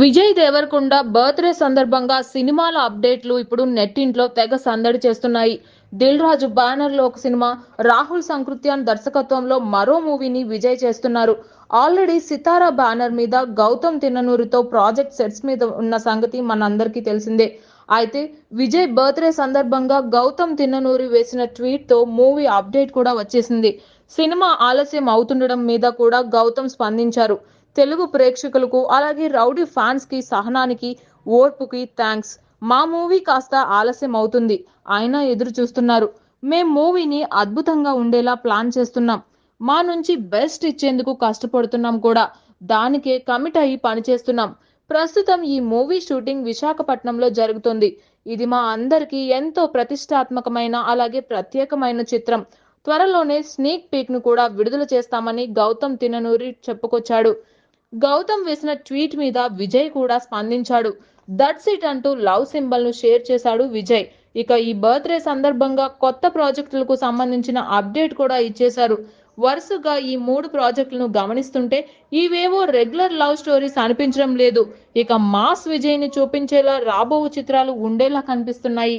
Vijay Devarakonda birthday సందర్భంగా సినిమాల అప్డేట్లు ఇప్పుడు నెట్టింట్లో తెగ సందడి చేస్తున్నాయి. దిల్ రాజు బ్యానర్లో ఒక సినిమా రాహుల్ సంకృత్యాన్ దర్శకత్వంలో మరో మూవీని విజయ్ చేస్తున్నారు. ఆల్రెడీ సితారా బ్యానర్ మీద గౌతమ్ తిన్ననూరితో ప్రాజెక్ట్ సెట్స్ మీద ఉన్న సంగతి మనందరికీ తెలిసిందే. అయితే విజయ్ బర్త్డే సందర్భంగా గౌతమ్ తిన్ననూరి వేసిన ట్వీట్తో మూవీ అప్డేట్ కూడా వచ్చేసింది. సినిమా ఆలస్యం అవుతుండడం మీద కూడా గౌతమ్ స్పందించారు. తెలుగు ప్రేక్షకులకు అలాగే రౌడీ ఫ్యాన్స్కి సహనానికి ఓర్పుకి థ్యాంక్స్. మా మూవీ కాస్త ఆలస్యం అవుతుంది అయినా ఎదురు చూస్తున్నారు. మేం మూవీని అద్భుతంగా ఉండేలా ప్లాన్ చేస్తున్నాం. మా నుంచి బెస్ట్ ఇచ్చేందుకు కష్టపడుతున్నాం కూడా. దానికే కమిట్ అయ్యి పనిచేస్తున్నాం. ప్రస్తుతం ఈ మూవీ షూటింగ్ విశాఖపట్నంలో జరుగుతుంది. ఇది మా అందరికీ ఎంతో ప్రతిష్టాత్మకమైన అలాగే ప్రత్యేకమైన చిత్రం. త్వరలోనే స్నేక్ పీక్ను కూడా విడుదల చేస్తామని గౌతమ్ తిననూరి చెప్పుకొచ్చాడు. గౌతమ్ వేసిన ట్వీట్ మీద విజయ్ కూడా స్పందించాడు. దట్స్ ఇట్ అంటూ లవ్ సింబల్ను షేర్ చేశాడు విజయ్. ఇక ఈ బర్త్డే సందర్భంగా కొత్త ప్రాజెక్టులకు సంబంధించిన అప్డేట్ కూడా ఇచ్చేశారు. వరుసగా ఈ మూడు ప్రాజెక్టులను గమనిస్తుంటే ఇవేవో రెగ్యులర్ లవ్ స్టోరీస్ అనిపించడం లేదు. ఇక మాస్ విజయ్ని చూపించేలా రాబో చిత్రాలు ఉండేలా కనిపిస్తున్నాయి.